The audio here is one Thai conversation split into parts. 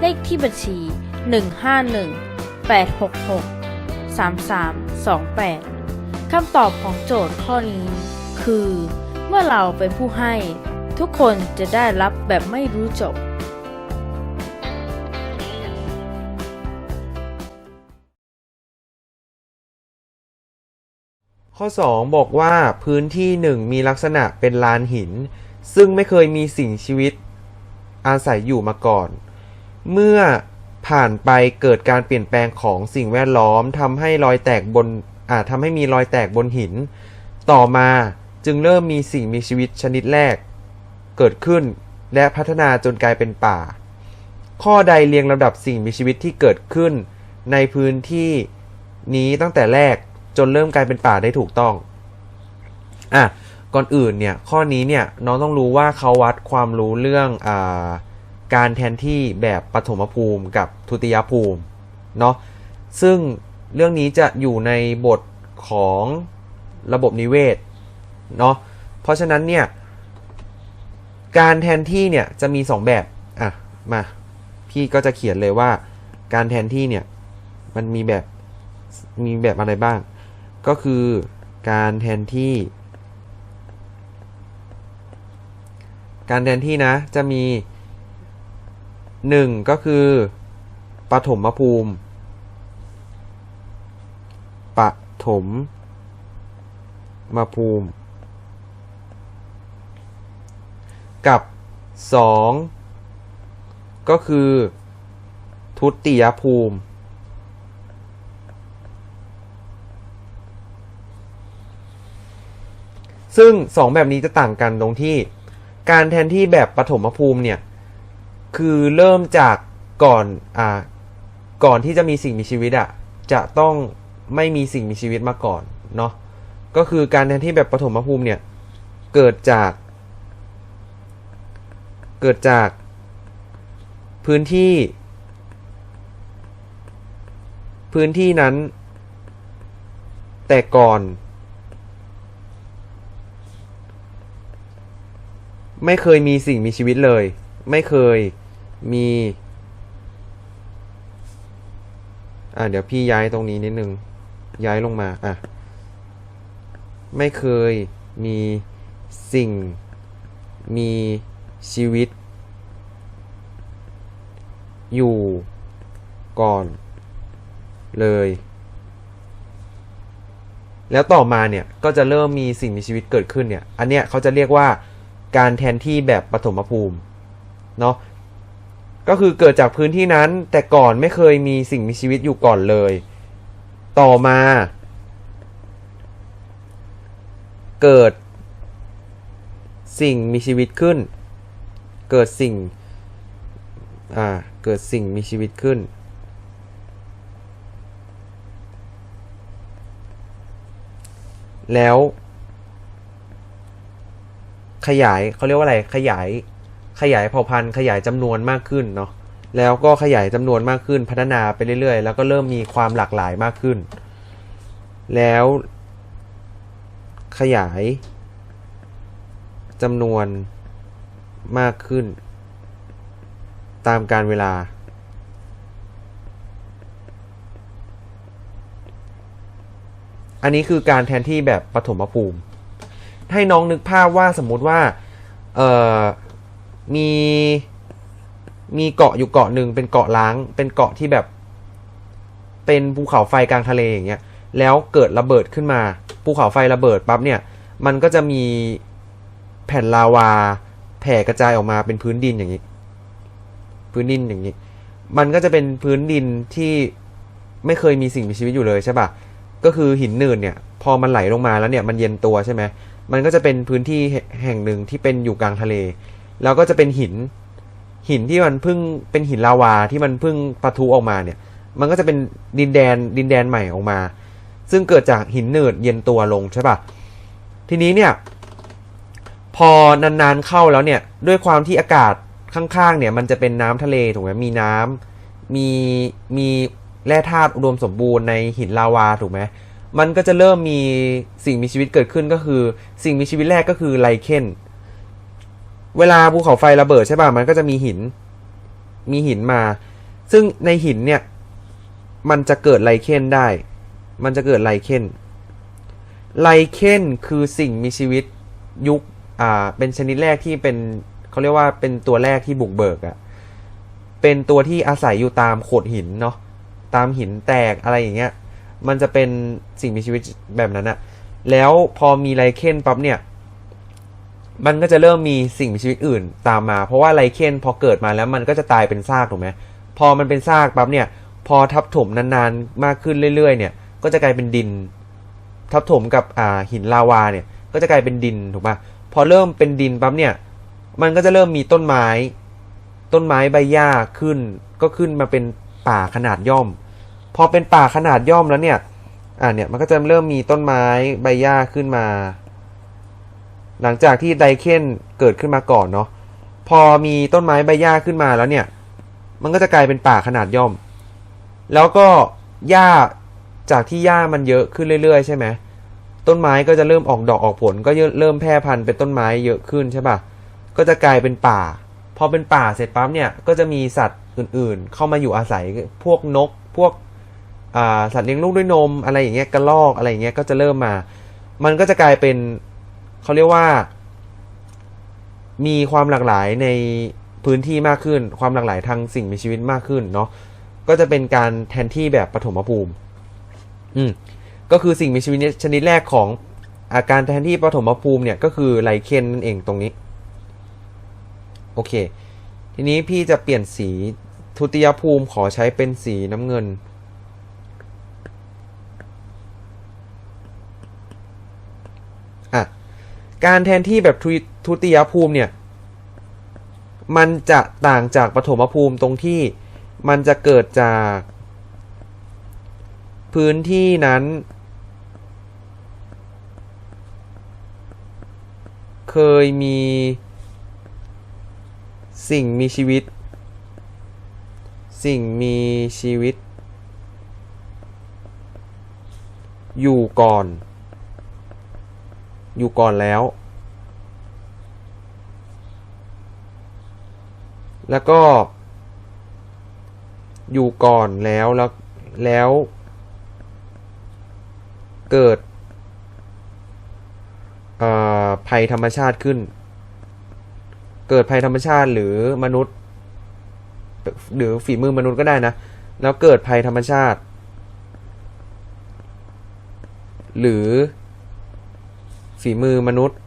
เลขที่บัญชี 151 866 3328 คำตอบของโจทย์ข้อนี้ คือ เมื่อเราเป็นผู้ให้ ทุกคนจะได้รับแบบไม่รู้จบข้อ 2 บอกว่าพื้นที่หนึ่งมีลักษณะเป็นลานหิน ซึ่งไม่เคยมีสิ่งชีวิตอาศัยอยู่มาก่อน เมื่อผ่านไปเกิดการเปลี่ยนแปลงของสิ่งแวดล้อมทำให้รอยแตกบนอาจทำให้มีรอยแตกบนหิน ต่อมาจึงเริ่มมีสิ่งมีชีวิตชนิดแรก เกิดขึ้นและพัฒนาจนกลายเป็นป่า ข้อใดเรียงลำดับสิ่งมีชีวิตที่เกิดขึ้น ในพื้นที่นี้ตั้งแต่แรกจนเริ่มกลายเป็นป่าได้ถูกต้อง อะ ก่อนอื่นเนี่ย ข้อนี้เนี่ยน้องต้องรู้ว่าเขาวัดความรู้เรื่องอ่า การแทนที่แบบปฐมภูมิกับทุติยภูมิเนาะซึ่งเรื่องนี้จะอยู่ในบทของระบบนิเวศเนาะเพราะฉะนั้นเนี่ยการแทนที่เนี่ยจะมี 2 แบบอะมาพี่ก็จะเขียนเลยว่าการแทนที่เนี่ยมันมีแบบมีแบบอะไรบ้าง ก็คือการแทนที่ การแทนที่นะจะมี 1ก็คือปฐมภูมิปฐมมาภูมิ กับ 2 ก็คือ ทุติยภูมิ ซึ่ง 2 แบบนี้จะต่างกันตรงที่ การแทนที่แบบปฐมภูมิเนี่ย คือเริ่มจากก่อนอ่าก่อนที่จะมีสิ่งมีชีวิตอะจะต้องไม่มีสิ่งมีชีวิตมาก่อนเนาะก็คือการแทนที่แบบปฐมภูมิเนี่ยเกิดจาก เกิดจากพื้นที่ พื้นที่นั้น แต่ก่อน ไม่เคยมีสิ่งมีชีวิตเลย ไม่เคย มีอะเดี๋ยวพี่ย้ายตรงนี้นิดนึง ย้ายลงมาอะไม่เคยมีสิ่งมีชีวิต อยู่ก่อนเลย แล้วต่อมาเนี่ยก็จะเริ่มมีสิ่งมีชีวิตเกิดขึ้นเนี่ย อันเนี้ยเขาจะเรียกว่าการแทนที่แบบปฐมภูมิเนาะ ก็คือเกิดจากพื้นที่นั้น แต่ก่อนไม่เคยมีสิ่งมีชีวิตอยู่ก่อนเลย ต่อมา เกิด สิ่งมีชีวิตขึ้น เกิดสิ่งอ่าเกิดสิ่งมีชีวิตขึ้น แล้ว ขยายเขาเรียกว่าอะไรขยาย ขยายเผ่าพันธุ์ขยายจำนวนมากขึ้นเนาะแล้วก็ขยายจำนวนมากขึ้นพัฒนาไปเรื่อยๆ แล้วก็เริ่มมีความหลากหลายมากขึ้น แล้วขยายจำนวนมากขึ้น ตามการเวลา อันนี้คือการแทนที่แบบปฐมภูมิ ให้น้องนึกภาพว่าสมมุติว่า เอ่อ มีมีเกาะอยู่เกาะหนึ่งเป็นเกาะล้าง เป็นเกาะที่แบบ เป็นภูเขาไฟกลางทะเลอย่างเงี้ยแล้วเกิดระเบิดขึ้นมาภูเขาไฟระเบิดปั๊บเนี่ยมันก็จะมีแผ่นลาวา แผ่กระจายออกมาเป็นพื้นดินอย่างนี้ พื้นดินอย่างนี้ มันก็จะเป็นพื้นดินที่ไม่เคยมีสิ่งมีชีวิตอยู่เลยใช่ปะก็คือหินหนืดเนี่ย พอมันไหลลงมาแล้วเนี่ยมันเย็นตัวใช่ไหมมันก็จะเป็นพื้นที่แห่งหนึ่งที่เป็นอยู่กลางทะเล แล้วก็จะเป็นหิน หินที่มันเพิ่งเป็นหินลาวาที่มันเพิ่งปะทุออกมาเนี่ย มันก็จะเป็นดินแดนดินแดนใหม่ออกมา ซึ่งเกิดจากหินหนืดเย็นตัวลงใช่ปะทีนี้เนี่ย พอนานๆเข้าแล้วเนี่ย ด้วยความที่อากาศข้างๆเนี่ย มันจะเป็นน้ำทะเลถูกไหมมีน้ำมีมีแร่ธาตุอุดมสมบูรณ์ในหินลาวาถูกไหมมันก็จะเริ่มมีสิ่งมีชีวิตเกิดขึ้นก็คือ สิ่งมีชีวิตแรกก็คือไลเคน เวลาภูเขาไฟระเบิดใช่ป่ะมันก็จะมีหิน มีหินมา ซึ่งในหินเนี่ย มันจะเกิดไลเคนได้ มันจะเกิดไลเคนไลเคนคือสิ่งมีชีวิตยุคอ่าเป็นชนิดแรกที่เป็นเขาเรียกว่าเป็นตัวแรกที่บุกเบิกอะเป็นตัวที่อาศัยอยู่ตามโขดหินเนาะตามหินแตกอะไรอย่างเงี้ย มันจะเป็นสิ่งมีชีวิตแบบนั้นอะแล้วพอมีไลเคนปั๊บเนี่ย มันก็จะเริ่มมีสิ่งมีชีวิตอื่นตามมา เพราะว่าไลเคนพอเกิดมาแล้วมันก็จะตายเป็นซากถูกไหมพอมันเป็นซากปั๊บเนี่ยพอทับถมนานๆมากขึ้นเรื่อยๆเนี่ยก็จะกลายเป็นดิน ทับถมกับอ่าหินลาวาเนี่ยก็จะกลายเป็นดินถูกปะพอเริ่มเป็นดินปั๊บเนี่ยมันก็จะเริ่มมีต้นไม้ ต้นไม้ใบหญ้าขึ้น ก็ขึ้นมาเป็นป่าขนาดย่อม พอเป็นป่าขนาดย่อมแล้วเนี่ยอ่าเนี่ยมันก็จะเริ่มมีต้นไม้ใบหญ้าขึ้นมา หลังจากที่ไดเคนเกิดขึ้นมาก่อนเนาะพอมีต้นไม้ใบหญ้าขึ้นมาแล้วเนี่ย มันก็จะกลายเป็นป่าขนาดย่อม แล้วก็หญ้าจากที่หญ้ามันเยอะขึ้นเรื่อยๆ ใช่ไหมต้นไม้ก็จะเริ่มออกดอกออกผล ก็เริ่มแพร่พันธุ์เป็นต้นไม้เยอะขึ้นใช่ปะก็จะกลายเป็นป่า พอเป็นป่าเสร็จปั๊บเนี่ยก็จะมีสัตว์อื่นๆ เข้ามาอยู่อาศัยพวกนกพวกสัตว์เลี้ยงลูกด้วยนมอะไรอย่างเงี้ยกระรอกอะไรอย่างเงี้ยก็จะเริ่มมา มันก็จะกลายเป็น เขาเรียกว่า มีความหลากหลายในพื้นที่มากขึ้น ความหลากหลายทางสิ่งมีชีวิตมากขึ้นเนาะก็จะเป็นการแทนที่แบบปฐมภูมิ อืมก็คือสิ่งมีชีวิตชนิดแรกของอาการแทนที่ปฐมภูมิเนี่ยก็คือไลเคนนั่นเองตรงนี้ โอเค ทีนี้พี่จะเปลี่ยนสีทุติยภูมิขอใช้เป็นสีน้ำเงิน อะ การแทนที่แบบทุทุติยภูมิเนี่ย มันจะต่างจากปฐมภูมิตรงที่มันจะเกิดจาก พื้นที่นั้น เคยมีสิ่งมีชีวิต สิ่งมีชีวิต อยู่ก่อน อยู่ก่อนแล้ว แล้วก็ อยู่ก่อนแล้วแล้วแล้ว เกิดภัยธรรมชาติขึ้น เกิดภัยธรรมชาติหรือมนุษย์ หรือฝีมือมนุษย์ก็ได้นะ แล้วเกิดภัยธรรมชาติ หรือ ฝีมือมนุษย์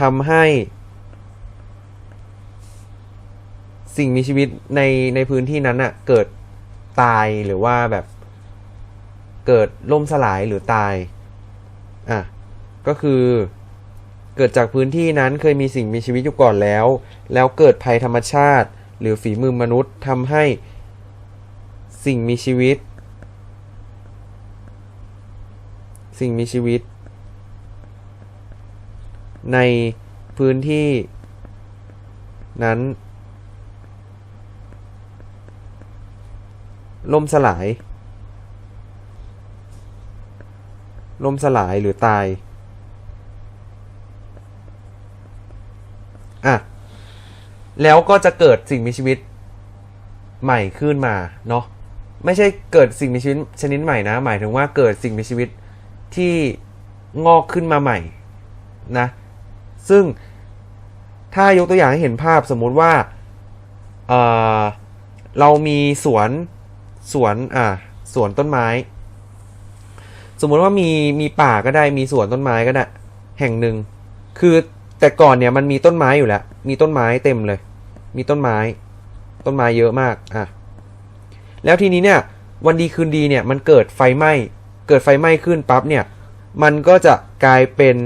ทำให้สิ่งมีชีวิตในในพื้นที่นั้นอะเกิดตายหรือว่าแบบเกิดล่มสลายหรือตาย อะ ก็คือเกิดจากพื้นที่นั้นเคยมีสิ่งมีชีวิตอยู่ก่อนแล้ว แล้วเกิดภัยธรรมชาติ หรือฝีมือมนุษย์ทำให้สิ่งมีชีวิต สิ่งมีชีวิต ในพื้นที่นั้น ล่มสลาย ล่มสลายหรือตาย อะ แล้วก็จะเกิดสิ่งมีชีวิตใหม่ขึ้นมาเนาะไม่ใช่เกิดสิ่งมีชีวิตชนิดใหม่นะ หมายถึงว่าเกิดสิ่งมีชีวิต ที่งอกขึ้นมาใหม่นะ ซึ่งถ้ายกตัวอย่างให้เห็นภาพสมมุติว่าเออเรามีสวนสวนอ่าสวนต้นไม้ สมมุติว่ามีมีป่าก็ได้มีสวนต้นไม้ก็ได้ แห่งหนึ่ง คือแต่ก่อนเนี่ยมันมีต้นไม้อยู่แล้ว มีต้นไม้เต็มเลย มีต้นไม้ ต้นไม้เยอะมากอะแล้วทีนี้เนี่ย วันดีคืนดีเนี่ยมันเกิดไฟไหม้ เกิดไฟไหม้ขึ้นปั๊บเนี่ยมันก็จะกลายเป็น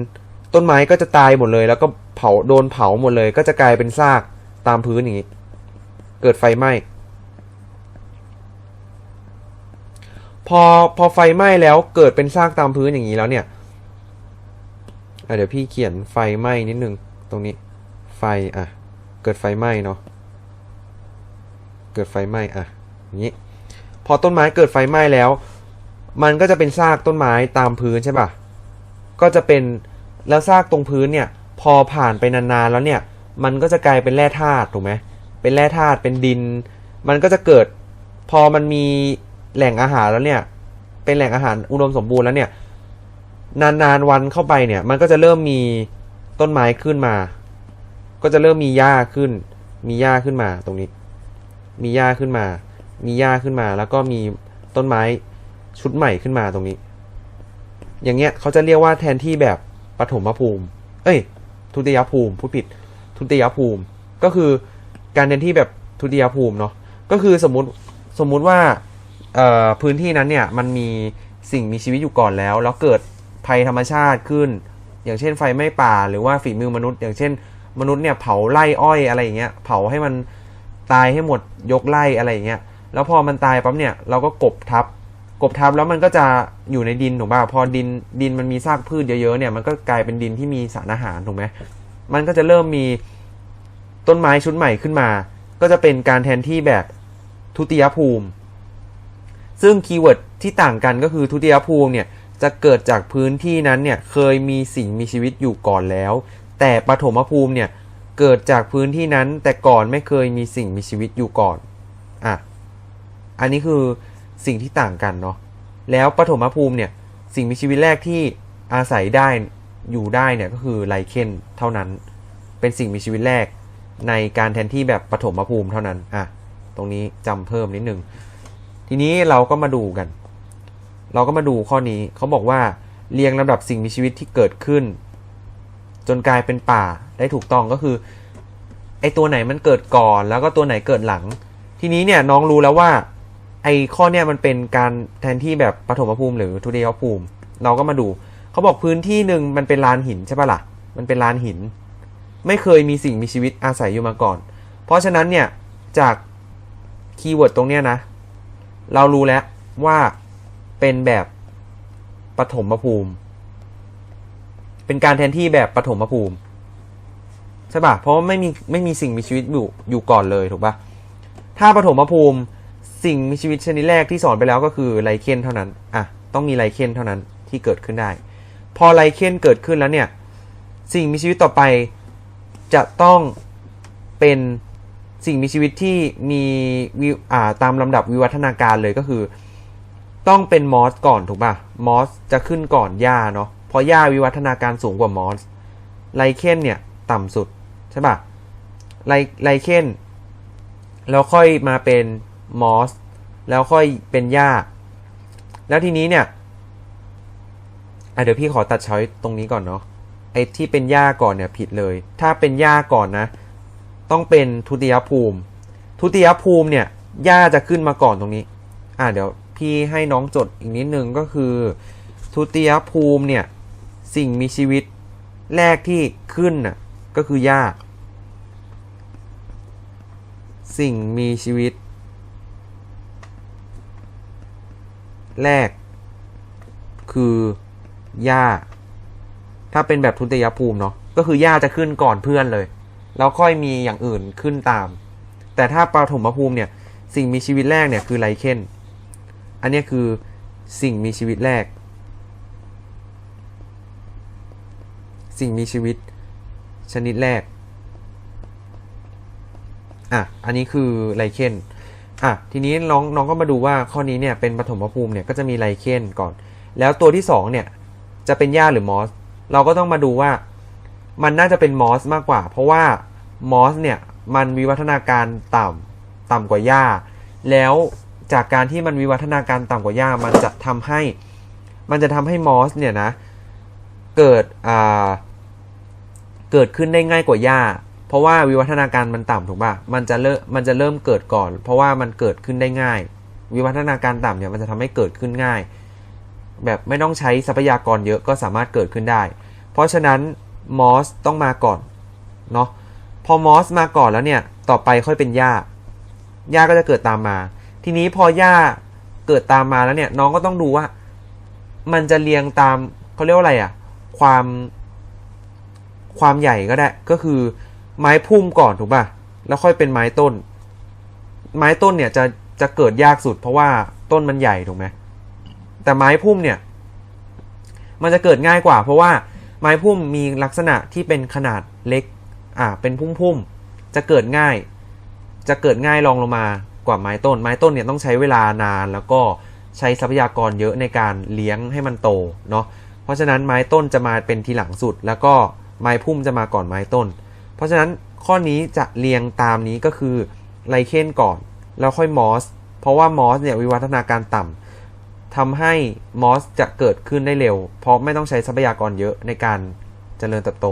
ต้นไม้ก็จะตายหมดเลย แล้วก็เผาโดนเผาหมดเลย ก็จะกลายเป็นซากตามพื้นอย่างนี้ เกิดไฟไหม้พอพอไฟไหม้แล้วเกิดเป็นซากตามพื้นอย่างนี้แล้วเนี่ยเดี๋ยวพี่เขียนไฟไหม้นิดนึงตรงนี้ ไฟอะ เกิดไฟไหม้เนาะเกิดไฟไหม้อะอย่างนี้พอต้นไม้เกิดไฟไหม้แล้ว มันก็จะเป็นซากต้นไม้ตามพื้นใช่ปะก็จะเป็นแล้วซากตรงพื้นเนี่ย พอผ่านไปนานๆแล้วเนี่ย มันก็จะกลายเป็นแร่ธาตุถูกไหมเป็นแร่ธาตุเป็นดิน มันก็จะเกิด พอมันมีแหล่งอาหารแล้วเนี่ย เป็นแหล่งอาหารอุดมสมบูรณ์แล้วเนี่ย นานๆวันเข้าไปเนี่ย มันก็จะเริ่มมีต้นไม้ขึ้นมา ก็จะเริ่มมีหญ้าขึ้น มีหญ้าขึ้นมาตรงนี้ มีหญ้าขึ้นมา มีหญ้าขึ้นมา แล้วก็มีต้นไม้ ชุดใหม่ขึ้นมาตรงนี้ อย่างเงี้ยเขาจะเรียกว่าแทนที่แบบปฐมภูมิ เอ้ย ทุติยภูมิ พูดผิด ทุติยภูมิ ก็คือการแทนที่แบบทุติยภูมิเนาะ ก็คือสมมติสมมุติว่าพื้นที่นั้นเนี่ยมันมีสิ่งมีชีวิตอยู่ก่อนแล้ว แล้วเกิดภัยธรรมชาติขึ้น อย่างเช่นไฟไหม้ป่าหรือว่าฝีมือมนุษย์ อย่างเช่น มนุษย์เนี่ยเผาไร่อ้อยอะไรอย่างเงี้ยเผาให้มันตายให้หมดยกไร่อะไรอย่างเงี้ยแล้วพอมันตายปั๊บเนี่ยเราก็กบทับ กบทับแล้วมันก็จะอยู่ในดินถูกป่ะพอดินดินมันมีซากพืชเยอะๆเนี่ยมันก็กลายเป็นดินที่มีสารอาหารถูกไหมมันก็จะเริ่มมีต้นไม้ชุดใหม่ขึ้นมา ก็จะเป็นการแทนที่แบบทุติยภูมิ ซึ่งคีย์เวิร์ดที่ต่างกันก็คือทุติยภูมิเนี่ยจะเกิดจากพื้นที่นั้นเนี่ยเคยมีสิ่งมีชีวิตอยู่ก่อนแล้ว แต่ปฐมภูมิเนี่ยเกิดจากพื้นที่นั้นแต่ก่อนไม่เคยมีสิ่งมีชีวิตอยู่ก่อนอะอันนี้คือ สิ่งที่ต่างกันเนาะแล้วปฐมภูมิเนี่ยสิ่งมีชีวิตแรกที่อาศัยได้อยู่ได้เนี่ยก็คือไลเคนเท่านั้น เป็นสิ่งมีชีวิตแรกในการแทนที่แบบปฐมภูมิเท่านั้นอะตรงนี้จำเพิ่มนิดนึงทีนี้เราก็มาดูกัน เราก็มาดูข้อนี้เขาบอกว่าเรียงลำดับสิ่งมีชีวิตที่เกิดขึ้น จนกลายเป็นป่าได้ถูกต้องก็คือไอตัวไหนมันเกิดก่อน แล้วก็ตัวไหนเกิดหลัง ทีนี้เนี่ยน้องรู้แล้วว่า ไอข้อเนี่ยมันเป็นการแทนที่แบบปฐมภูมิหรือทุติยภูมิ เราก็มาดู เขาบอกพื้นที่หนึ่งมันเป็นลานหินใช่ปะล่ะ มันเป็นลานหิน ไม่เคยมีสิ่งมีชีวิตอาศัยอยู่มาก่อน เพราะฉะนั้นเนี่ยจากคีย์เวิร์ดตรงเนี้ยนะ เรารู้แล้วว่าเป็นแบบปฐมภูมิ เป็นการแทนที่แบบปฐมภูมิใช่ปะเพราะไม่มีไม่มีสิ่งมีชีวิตอยู่อยู่ก่อนเลยถูกปะถ้าปฐมภูมิ สิ่งมีชีวิตชนิดแรกที่สอนไปแล้วก็คือไลเคนเท่านั้น อะ ต้องมีไลเคนเท่านั้นที่เกิดขึ้นได้ พอไลเคนเกิดขึ้นแล้วเนี่ย สิ่งมีชีวิตต่อไปจะต้องเป็นสิ่งมีชีวิตที่มีวิวอ่าตามลำดับวิวัฒนาการเลยก็คือ ต้องเป็นมอสก่อนถูกป่ะ มอสจะขึ้นก่อนหญ้าเนาะ เพราะหญ้าวิวัฒนาการสูงกว่ามอส ไลเคนเนี่ยต่ำสุดใช่ป่ะ ไลไลเคนแล้วค่อยมาเป็น มอสแล้วค่อยเป็นหญ้า แล้วทีนี้เนี่ยเดี๋ยวพี่ขอตัดช้อยตรงนี้ก่อนเนาะไอ้ที่เป็นหญ้าก่อนเนี่ยผิดเลย ถ้าเป็นหญ้าก่อนนะ ต้องเป็นทุติยภูมิ ทุติยภูมิเนี่ยหญ้าจะขึ้นมาก่อนตรงนี้ อะเดี๋ยวพี่ให้น้องจดอีกนิดนึงก็คือ ทุติยภูมิเนี่ยสิ่งมีชีวิตแรกที่ขึ้นน่ะก็คือหญ้า สิ่งมีชีวิต แรก คือ หญ้า ถ้าเป็นแบบทุติยภูมิเนาะก็คือหญ้าจะขึ้นก่อนเพื่อนเลย แล้วค่อยมีอย่างอื่นขึ้นตาม แต่ถ้าปฐมภูมิเนี่ยสิ่งมีชีวิตแรกเนี่ยคือไลเคนอันนี้คือสิ่งมีชีวิตแรก สิ่งมีชีวิตชนิดแรกอะอันนี้คือไลเคน อะทีนี้น้องน้องก็มาดูว่าข้อนี้เนี่ยเป็นปฐมภูมิเนี่ยก็จะมีไลเคนก่อน แล้วตัวที่สองเนี่ยจะเป็นหญ้าหรือมอส เราก็ต้องมาดูว่ามันน่าจะเป็นมอสมากกว่า เพราะว่ามอสเนี่ยมันวิวัฒนาการต่ำต่ำกว่าหญ้า แล้วจากการที่มันวิวัฒนาการต่ำกว่าหญ้ามันจะทำให้มันจะทำให้มอสเนี่ยนะเกิดอ่าเกิดขึ้นได้ง่ายกว่าหญ้า เพราะว่าวิวัฒนาการมันต่ำถูกป่ะ มันจะเริ่มมันจะเริ่มเกิดก่อน เพราะว่ามันเกิดขึ้นได้ง่าย วิวัฒนาการต่ำเนี่ยมันจะทำให้เกิดขึ้นง่าย แบบไม่ต้องใช้ทรัพยากรเยอะก็สามารถเกิดขึ้นได้ เพราะฉะนั้นมอสต้องมาก่อนเนาะ พอมอสมาก่อนแล้วเนี่ย ต่อไปค่อยเป็นหญ้า หญ้าก็จะเกิดตามมา ทีนี้พอหญ้าเกิดตามมาแล้วเนี่ยน้องก็ต้องดูว่า มันจะเรียงตามเขาเรียกว่าอะไรอะความความใหญ่ก็ได้ ก็คือ ไม้พุ่มก่อนถูกป่ะ แล้วค่อยเป็นไม้ต้น ไม้ต้นเนี่ยจะจะเกิดยากสุด เพราะว่าต้นมันใหญ่ถูกไหมแต่ไม้พุ่มเนี่ย มันจะเกิดง่ายกว่า เพราะว่าไม้พุ่มมีลักษณะที่เป็นขนาดเล็ก อ่า เป็นพุ่มๆ จะเกิดง่าย จะเกิดง่ายรองลงมากว่าไม้ต้น ไม้ต้นเนี่ยต้องใช้เวลานานแล้วก็ใช้ทรัพยากรเยอะในการเลี้ยงให้มันโตเนาะ เพราะฉะนั้นไม้ต้นจะมาเป็นทีหลังสุด แล้วก็ไม้พุ่มจะมาก่อนไม้ต้น เพราะฉะนั้นข้อนี้จะเรียงตามนี้ก็คือไลเคนก่อน แล้วค่อยมอส เพราะว่ามอสเนี่ยวิวัฒนาการต่ำทำให้มอสจะเกิดขึ้นได้เร็ว เพราะไม่ต้องใช้ทรัพยากรเยอะในการเจริญเติบโต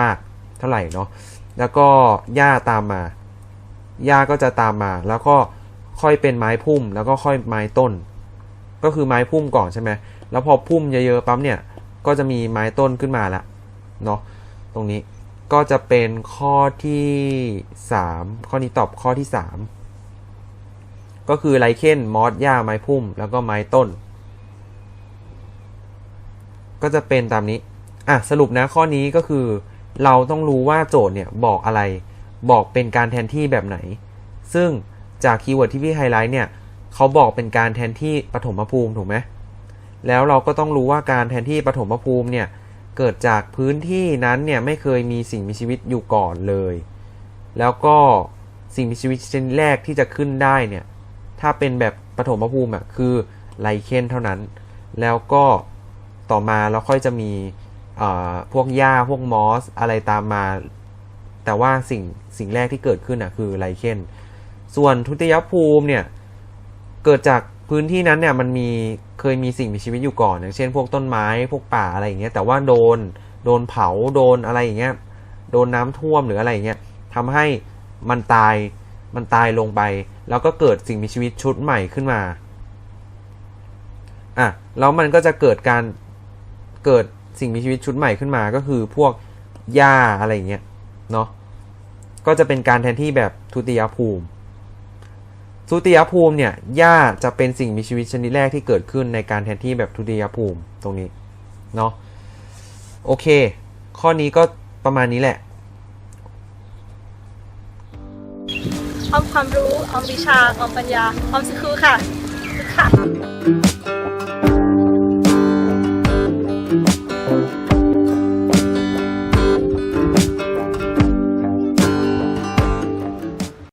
มากเท่าไหร่เนาะแล้วก็หญ้าตามมาหญ้าก็จะตามมา แล้วก็ค่อยเป็นไม้พุ่ม แล้วก็ค่อยไม้ต้น ก็คือไม้พุ่มก่อนใช่ไหมแล้วพอพุ่มเยอะๆปั๊มเนี่ยก็จะมีไม้ต้นขึ้นมาละเนาะตรงนี้ ก็จะเป็นข้อที่สามข้อนี้ตอบข้อที่สามก็คือไลเคนมอสหญ้าไม้พุ่ม แล้วก็ไม้ต้น ก็จะเป็นตามนี้ อะ สรุปนะข้อนี้ก็คือ เราต้องรู้ว่าโจทย์เนี่ยบอกอะไรบอกเป็นการแทนที่แบบไหน ซึ่งจากคีย์เวิร์ดที่พี่ไฮไลท์เนี่ยเขาบอกเป็นการแทนที่ปฐมภูมิถูกไหมแล้วเราก็ต้องรู้ว่าการแทนที่ปฐมภูมิเนี่ย เกิดจากพื้นที่นั้นเนี่ยไม่เคยมีสิ่งมีชีวิตอยู่ก่อนเลย แล้วก็สิ่งมีชีวิตชนิดแรกที่จะขึ้นได้เนี่ยถ้าเป็นแบบปฐมภูมิอะคือไลเคนเท่านั้น แล้วก็ต่อมาแล้วค่อยจะมีพวกหญ้าพวกมอสอะไรตามมา แต่ว่าสิ่งสิ่งแรกที่เกิดขึ้นอะคือไลเคนส่วนทุติยภูมิเนี่ยเกิดจาก พื้นที่นั้นเนี่ยมันมีเคยมีสิ่งมีชีวิตอยู่ก่อน อย่างเช่น พวกต้นไม้พวกป่าอะไรอย่างเงี้ยแต่ว่าโดนโดนเผาโดนอะไรอย่างเงี้ยโดนน้ำท่วมหรืออะไรอย่างเงี้ยทำให้มันตายมันตายลงไป แล้วก็เกิดสิ่งมีชีวิตชุดใหม่ขึ้นมาอะแล้วมันก็จะเกิดการเกิดสิ่งมีชีวิตชุดใหม่ขึ้นมาก็คือพวกหญ้าอะไรอย่างเงี้ยเนาะก็จะเป็นการแทนที่แบบทุติยภูมิ ทุติยภูมิเนี่ยหญ้าจะเป็นสิ่งมีชีวิตชนิดแรกที่เกิดขึ้นในการแทนที่แบบทุติยภูมิตรงนี้เนาะโอเค ข้อนี้ก็ประมาณนี้แหละออมความรู้ออมวิชาออมปัญญาออมสกครูค่ะค่ะ